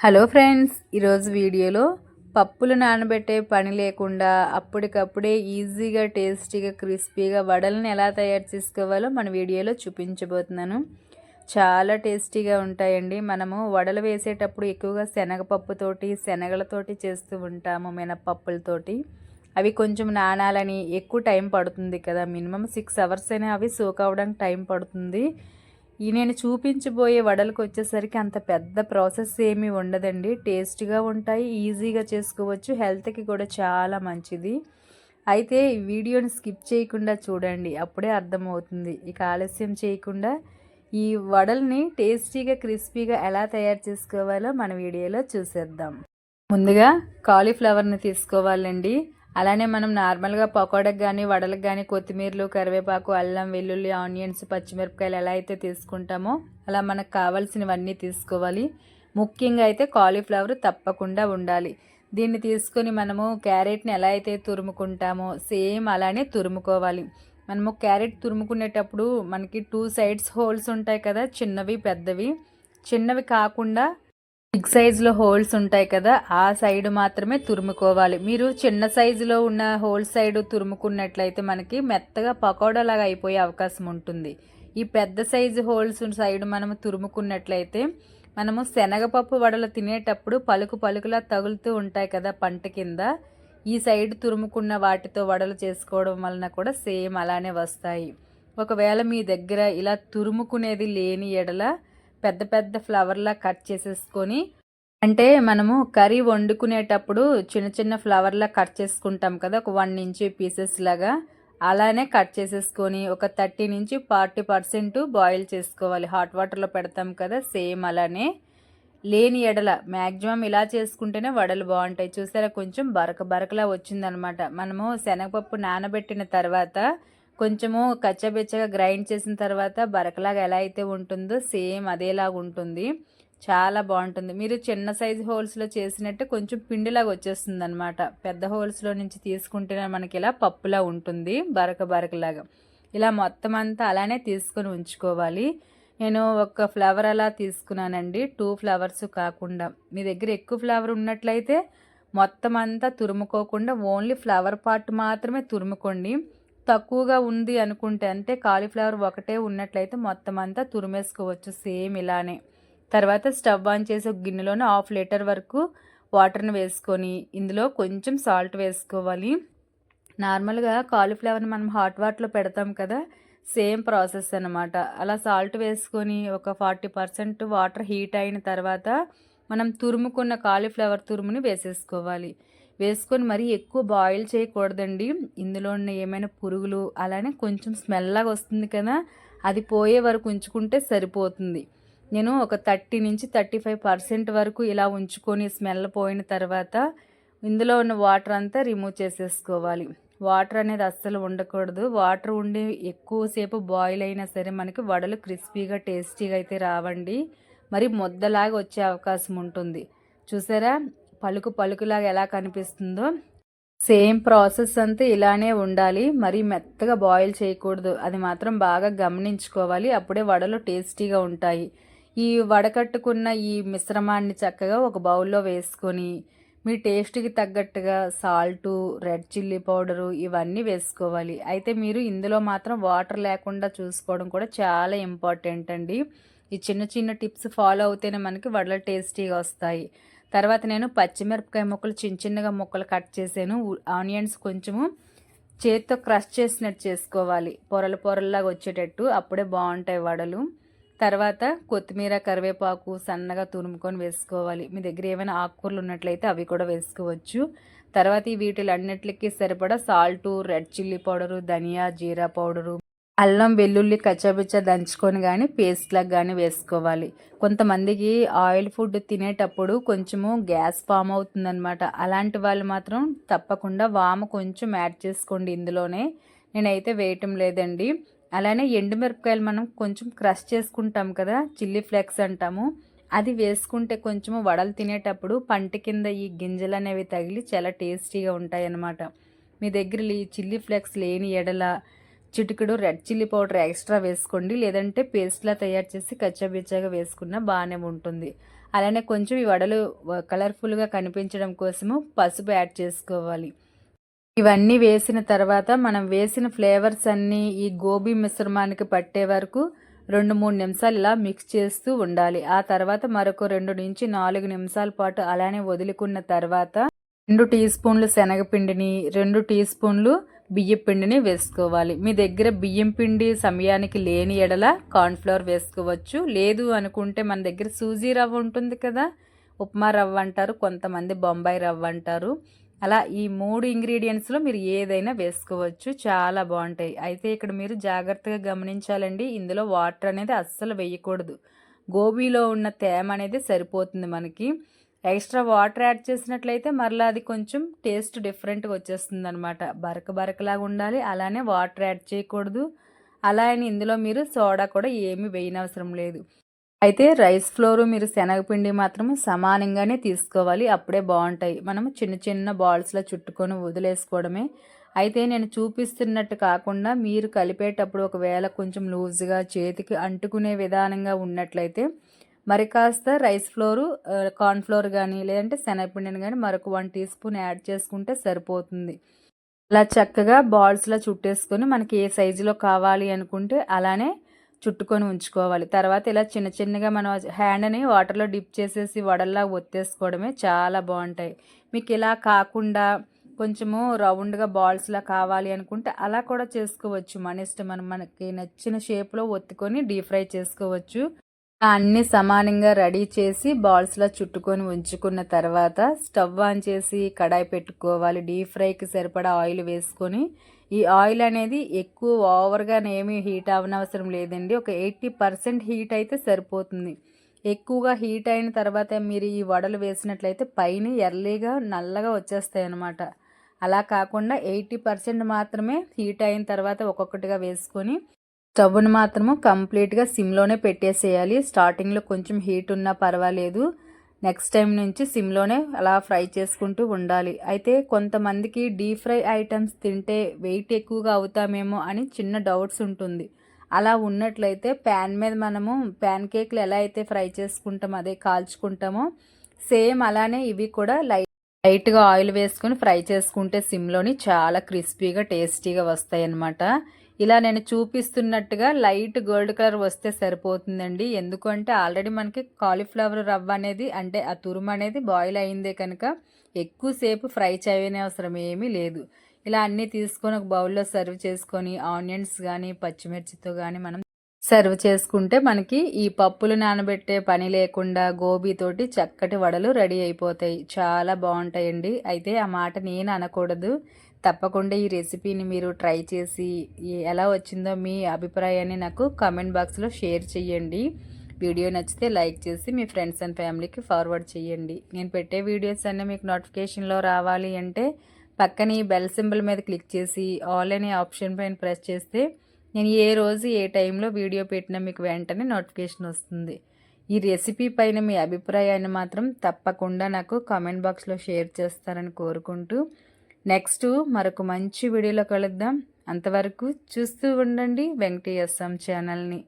Hello friends ఈరోజు వీడియోలో పప్పులు నానబెట్టే పని లేకుండా అప్పటికప్పుడే ఈజీగా టేస్టీగా క్రిస్పీగా వడలను ఎలా తయారు చేసుకోవాలో మన వీడియోలో చూపించబోతున్నాను. చాలా టేస్టీగా ఉంటాయండి. మనము వడలు వేసేటప్పుడు ఎక్కువగా శనగపప్పుతోటి శనగలతోటి చేస్తూ ఉంటాము మినపప్పులతోటి అవి కొంచెం నానాలని ఎక్కువ టైం పడుతుంది కదా. మినిమం సిక్స్ అవర్స్ అయినా అవి సోక్ అవ్వడానికి టైం పడుతుంది. ఈ నేను చూపించబోయే వడలకు వచ్చేసరికి అంత పెద్ద ప్రాసెస్ ఏమీ ఉండదండి. టేస్ట్గా ఉంటాయి ఈజీగా చేసుకోవచ్చు హెల్త్కి కూడా చాలా మంచిది. అయితే ఈ వీడియోని స్కిప్ చేయకుండా చూడండి అప్పుడే అర్థమవుతుంది. ఇక ఆలస్యం చేయకుండా ఈ వడల్ని టేస్టీగా క్రిస్పీగా ఎలా తయారు చేసుకోవాలో మన వీడియోలో చూసేద్దాం. ముందుగా కాలీఫ్లవర్ని తీసుకోవాలండి. అలానే మనం నార్మల్గా పకోడకు కానీ వడలకు కానీ కొత్తిమీరలు కరివేపాకు అల్లం వెల్లుల్లి ఆనియన్స్ పచ్చిమిరపకాయలు ఎలా అయితే తీసుకుంటామో అలా మనకు కావాల్సినవన్నీ తీసుకోవాలి. ముఖ్యంగా అయితే కాలీఫ్లవర్ తప్పకుండా ఉండాలి. దీన్ని తీసుకొని మనము క్యారెట్ని ఎలా అయితే తురుముకుంటామో సేమ్ అలానే తురుముకోవాలి. మనము క్యారెట్ తురుముకునేటప్పుడు మనకి టూ సైడ్స్ హోల్స్ ఉంటాయి కదా చిన్నవి పెద్దవి. చిన్నవి కాకుండా బిగ్ సైజులో హోల్స్ ఉంటాయి కదా ఆ సైడ్ మాత్రమే తురుముకోవాలి. మీరు చిన్న సైజులో ఉన్న హోల్ సైడ్ తురుముకున్నట్లయితే మనకి మెత్తగా పకోడా లాగా అయిపోయే అవకాశం ఉంటుంది. ఈ పెద్ద సైజు హోల్స్ సైడ్ మనము తురుముకున్నట్లయితే మనము శనగపప్పు వడలు తినేటప్పుడు పలుకు పలుకులా తగులుతూ ఉంటాయి కదా పంట కింద. ఈ సైడ్ తురుముకున్న వాటితో వడలు చేసుకోవడం వలన కూడా సేమ్ అలానే వస్తాయి. ఒకవేళ మీ దగ్గర ఇలా తురుముకునేది లేని ఎడల పెద్ద పెద్ద ఫ్లవర్లా కట్ చేసేసుకొని అంటే మనము కర్రీ వండుకునేటప్పుడు చిన్న చిన్న ఫ్లవర్లా కట్ చేసుకుంటాం కదా ఒక వన్ ఇంచ్ పీసెస్ లాగా. అలానే కట్ చేసేసుకొని ఒక థర్టీ నుంచి ఫార్టీ పర్సెంట్ బాయిల్ చేసుకోవాలి. హాట్ వాటర్లో పెడతాం కదా సేమ్ అలానే. లేని ఎడల మ్యాక్సిమం ఇలా చేసుకుంటేనే వడలు బాగుంటాయి. చూసారా కొంచెం బరక బరకలా వచ్చిందనమాట. మనము శనగపప్పు నానబెట్టిన తర్వాత కొంచెము కచ్చబెచ్చగా గ్రైండ్ చేసిన తర్వాత బరకలాగా ఎలా అయితే ఉంటుందో సేమ్ అదేలాగా ఉంటుంది. చాలా బాగుంటుంది. మీరు చిన్న సైజు హోల్స్లో చేసినట్టు కొంచెం పిండిలాగా వచ్చేస్తుంది అనమాట పెద్ద హోల్స్లో నుంచి తీసుకుంటేనే మనకి ఇలా పప్పులా ఉంటుంది బరక బరకలాగా. ఇలా మొత్తం అంతా అలానే తీసుకొని ఉంచుకోవాలి. నేను ఒక ఫ్లవర్ అలా తీసుకున్నానండి. టూ ఫ్లవర్స్ కాకుండా. మీ దగ్గర ఎక్కువ ఫ్లవర్ ఉన్నట్లయితే మొత్తం అంతా తురుముకోకుండా ఓన్లీ ఫ్లవర్ పార్ట్ మాత్రమే తురుముకోండి. తక్కువగా ఉంది అనుకుంటే అంటే కాలీఫ్లవర్ ఒకటే ఉన్నట్లయితే మొత్తం అంతా తురిమేసుకోవచ్చు సేమ్ ఇలానే. తర్వాత స్టవ్ ఆన్ చేసి ఒక గిన్నెలోనే హాఫ్ లీటర్ వరకు వాటర్ని వేసుకొని ఇందులో కొంచెం సాల్ట్ వేసుకోవాలి. నార్మల్గా కాలీఫ్లవర్ని మనం హాట్ వాటర్లో పెడతాం కదా సేమ్ ప్రాసెస్ అనమాట అలా సాల్ట్ వేసుకొని ఒక ఫార్టీ పర్సెంట్ వాటర్ హీట్ అయిన తర్వాత మనం తురుముకున్న కాలీఫ్లవర్ తురుముని వేసేసుకోవాలి. వేసుకొని మరీ ఎక్కువ బాయిల్ చేయకూడదండి. ఇందులో ఉన్న ఏమైనా పురుగులు అలానే కొంచెం స్మెల్లాగా వస్తుంది కదా అది పోయే వరకు ఉంచుకుంటే సరిపోతుంది. నేను ఒక థర్టీ నుంచి థర్టీ ఫైవ్ పర్సెంట్ వరకు ఇలా ఉంచుకొని స్మెల్ పోయిన తర్వాత ఇందులో ఉన్న వాటర్ అంతా రిమూవ్ చేసేసుకోవాలి. వాటర్ అనేది అస్సలు ఉండకూడదు. వాటర్ ఉండి ఎక్కువసేపు బాయిల్ అయినా సరే మనకి వడలు క్రిస్పీగా టేస్టీగా అయితే రావండి. మరి ముద్దలాగా వచ్చే అవకాశం ఉంటుంది. చూసారా? పలుకు పలుకులాగా ఎలా కనిపిస్తుందో. సేమ్ ప్రాసెస్ అంతా ఇలానే ఉండాలి. మరీ మెత్తగా బాయిల్ చేయకూడదు. అది మాత్రం బాగా గమనించుకోవాలి. అప్పుడే వడలు టేస్టీగా ఉంటాయి. ఈ వడకట్టుకున్న ఈ మిశ్రమాన్ని చక్కగా ఒక బౌల్లో వేసుకొని మీ టేస్ట్కి తగ్గట్టుగా సాల్టు రెడ్ చిల్లీ పౌడరు ఇవన్నీ వేసుకోవాలి. అయితే మీరు ఇందులో మాత్రం వాటర్ లేకుండా చూసుకోవడం కూడా చాలా ఇంపార్టెంట్ అండి. ఈ చిన్న చిన్న టిప్స్ ఫాలో అవుతేనే మనకి వడలు టేస్టీగా వస్తాయి. తర్వాత నేను పచ్చిమిరపకాయ ముక్కలు చిన్న చిన్నగా ముక్కలు కట్ చేసాను ఆనియన్స్ కొంచెము చేతితో క్రష్ చేసినట్టు చేసుకోవాలి. పొరలు పొరల్లాగా వచ్చేటట్టు. అప్పుడే బాగుంటాయి వడలు. తర్వాత కొత్తిమీర కరివేపాకు సన్నగా తురుముకొని వేసుకోవాలి. మీ దగ్గర ఏమైనా ఆకుకూరలు ఉన్నట్లయితే అవి కూడా వేసుకోవచ్చు. తర్వాత ఈ వీటిలన్నిటికీ సరిపడా సాల్టు రెడ్ చిల్లీ పౌడరు ధనియా జీరా పౌడరు అల్లం వెల్లుల్లి కచ్చబిచ్చ దంచుకొని కానీ పేస్ట్లాగా కానీ వేసుకోవాలి. కొంతమందికి ఆయిల్ ఫుడ్ తినేటప్పుడు కొంచెము గ్యాస్ ఫామ్ అవుతుందనమాట అలాంటి వాళ్ళు మాత్రం తప్పకుండా వాము కొంచెం యాడ్ చేసుకోండి ఇందులోనే. నేనైతే వేయటం లేదండి. అలానే ఎండుమిరపకాయలు మనం కొంచెం క్రష్ చేసుకుంటాం కదా చిల్లీ ఫ్లేక్స్ అంటాము. అది వేసుకుంటే కొంచెము వడలు తినేటప్పుడు పంట కింద ఈ గింజలు అనేవి తగిలి చాలా టేస్టీగా ఉంటాయి అన్నమాట మీ దగ్గర ఈ చిల్లీ ఫ్లేక్స్ లేని ఎడల చిటికెడు రెడ్ చిల్లీ పౌడర్ ఎక్స్ట్రా వేసుకోండి. లేదంటే పేస్ట్లా తయారు చేసి కచ్చాబిచ్చాగా వేసుకున్నా బాగానే ఉంటుంది. అలానే కొంచెం ఈ వడలు కలర్ఫుల్గా కనిపించడం కోసము పసుపు యాడ్ చేసుకోవాలి. ఇవన్నీ వేసిన తర్వాత మనం వేసిన ఫ్లేవర్స్ అన్నీ ఈ గోబీ మిశ్రమానికి పట్టే వరకు రెండు మూడు నిమిషాలు ఇలా మిక్స్ చేస్తూ ఉండాలి. ఆ తర్వాత మరొక రెండు నుంచి నాలుగు నిమిషాల పాటు అలానే వదులుకున్న తర్వాత రెండు టీ స్పూన్లు శనగపిండిని రెండు టీ స్పూన్లు బియ్యం పిండిని వేసుకోవాలి. మీ దగ్గర బియ్యం పిండి సమయానికి లేని ఎడల కార్న్ఫ్లవర్ వేసుకోవచ్చు. లేదు అనుకుంటే మన దగ్గర సూజీ రవ్వ ఉంటుంది కదా ఉప్మా రవ్వ అంటారు కొంతమంది బొంబాయి రవ్వ అంటారు. అలా ఈ మూడు ఇంగ్రీడియంట్స్లో మీరు ఏదైనా వేసుకోవచ్చు. చాలా బాగుంటాయి. అయితే ఇక్కడ మీరు జాగ్రత్తగా గమనించాలండి ఇందులో వాటర్ అనేది అస్సలు వేయకూడదు. గోబీలో ఉన్న తేమ అనేది సరిపోతుంది మనకి. ఎక్స్ట్రా వాటర్ యాడ్ చేసినట్లయితే మరలా అది కొంచెం టేస్ట్ డిఫరెంట్గా వచ్చేస్తుంది అనమాట బరక బరకలాగా ఉండాలి అలానే వాటర్ యాడ్ చేయకూడదు. అలా అని ఇందులో మీరు సోడా కూడా ఏమీ వేయనవసరం లేదు. అయితే రైస్ ఫ్లోర్ మీరు శనగపిండి మాత్రం సమానంగానే తీసుకోవాలి అప్పుడే బాగుంటాయి. మనం చిన్న చిన్న బాల్స్లో చుట్టుకొని వదిలేసుకోవడమే. అయితే నేను చూపిస్తున్నట్టు కాకుండా మీరు కలిపేటప్పుడు ఒకవేళ కొంచెం లూజ్గా చేతికి అంటుకునే విధానంగా ఉన్నట్లయితే మరి కాస్త రైస్ ఫ్లోరు కార్న్ఫ్లోర్ కానీ లేదంటే శనగపిండిని కానీ మరొక వన్ టీ స్పూన్ యాడ్ చేసుకుంటే సరిపోతుంది. అలా చక్కగా బాల్స్లో చుట్టేసుకొని మనకి ఏ సైజులో కావాలి అనుకుంటే అలానే చుట్టుకొని ఉంచుకోవాలి. తర్వాత ఇలా చిన్న చిన్నగా మనం హ్యాండ్ని వాటర్లో డిప్ చేసేసి వడల్లా ఒత్తేసుకోవడమే చాలా బాగుంటాయి. మీకు ఇలా కాకుండా కొంచెము రౌండ్గా బాల్స్లా కావాలి అనుకుంటే అలా కూడా చేసుకోవచ్చు. మన ఇష్టం మనం మనకి నచ్చిన షేప్లో ఒత్తుకొని డీప్ ఫ్రై చేసుకోవచ్చు. అన్ని సమానంగా రెడీ చేసి బాల్స్లో చుట్టుకొని ఉంచుకున్న తర్వాత స్టవ్ ఆన్ చేసి కడాయి పెట్టుకోవాలి. డీప్ ఫ్రైకి సరిపడా ఆయిల్ వేసుకొని ఈ ఆయిల్ అనేది ఎక్కువ ఓవర్గా ఏమీ హీట్ అవనవసరం లేదండి. ఒక ఎయిటీ పర్సెంట్ హీట్ అయితే సరిపోతుంది. ఎక్కువగా హీట్ అయిన తర్వాత మీరు ఈ వడలు వేసినట్లయితే పైన ఎర్లీగా నల్లగా వచ్చేస్తాయి అన్నమాట. అలా కాకుండా ఎయిటీ పర్సెంట్ మాత్రమే హీట్ అయిన తర్వాత ఒక్కొక్కటిగా వేసుకొని స్టవ్ను మాత్రము కంప్లీట్గా సిమ్లోనే పెట్టేసేయాలి. స్టార్టింగ్లో కొంచెం హీట్ ఉన్నా పర్వాలేదు. నెక్స్ట్ టైం నుంచి సిమ్లోనే అలా ఫ్రై చేసుకుంటూ ఉండాలి. అయితే కొంతమందికి డీప్ ఫ్రై ఐటమ్స్ తింటే వెయిట్ ఎక్కువగా అవుతామేమో అని చిన్న డౌట్స్ ఉంటుంది. అలా ఉన్నట్లయితే ప్యాన్ మీద మనము ప్యాన్ కేక్లు ఎలా అయితే ఫ్రై చేసుకుంటామో అదే కాల్చుకుంటామో సేమ్ అలానే ఇవి కూడా లైట్ లైట్గా ఆయిల్ వేసుకొని ఫ్రై చేసుకుంటే సిమ్లోని చాలా క్రిస్పీగా టేస్టీగా వస్తాయి అన్నమాట ఇలా నేను చూపిస్తున్నట్టుగా లైట్ గోల్డ్ కలర్ వస్తే సరిపోతుందండి. ఎందుకంటే ఆల్రెడీ మనకి కాలీఫ్లవర్ రవ్వ అనేది అంటే ఆ తురుము అనేది బాయిల్ అయిందే కనుక ఎక్కువసేపు ఫ్రై చేయని అవసరం ఏమీ లేదు. ఇలా అన్నీ తీసుకొని ఒక బౌల్లో సర్వ్ చేసుకొని ఆనియన్స్ కానీ పచ్చిమిర్చితో కానీ మనం సర్వ్ చేసుకుంటే మనకి ఈ పప్పులు నానబెట్టే పని లేకుండా గోబీతోటి చక్కటి వడలు రెడీ అయిపోతాయి. చాలా బాగుంటాయండి. అయితే ఆ మాట నేను అనకూడదు. తప్పకుండా ఈ రెసిపీని మీరు ట్రై చేసి ఎలా వచ్చిందో మీ అభిప్రాయాన్ని నాకు కామెంట్ బాక్స్లో షేర్ చేయండి వీడియో నచ్చితే లైక్ చేసి మీ ఫ్రెండ్స్ అండ్ ఫ్యామిలీకి ఫార్వర్డ్ చేయండి నేను పెట్టే వీడియోస్ అన్నీ మీకు నోటిఫికేషన్లో రావాలి అంటే పక్కన ఈ బెల్ సింబల్ మీద క్లిక్ చేసి ఆల్ అనే ఆప్షన్ పైన ప్రెస్ చేస్తే నేను ఏ రోజు ఏ టైంలో వీడియో పెట్టినా మీకు వెంటనే నోటిఫికేషన్ వస్తుంది. ఈ రెసిపీ పైన మీ అభిప్రాయాన్ని మాత్రం తప్పకుండా నాకు కామెంట్ బాక్స్లో షేర్ చేస్తారని కోరుకుంటూ నెక్స్ట్ మరొక మంచి వీడియోలో కలుద్దాం. అంతవరకు చూస్తూ ఉండండి వెంకటేశ్వం ఛానల్ని.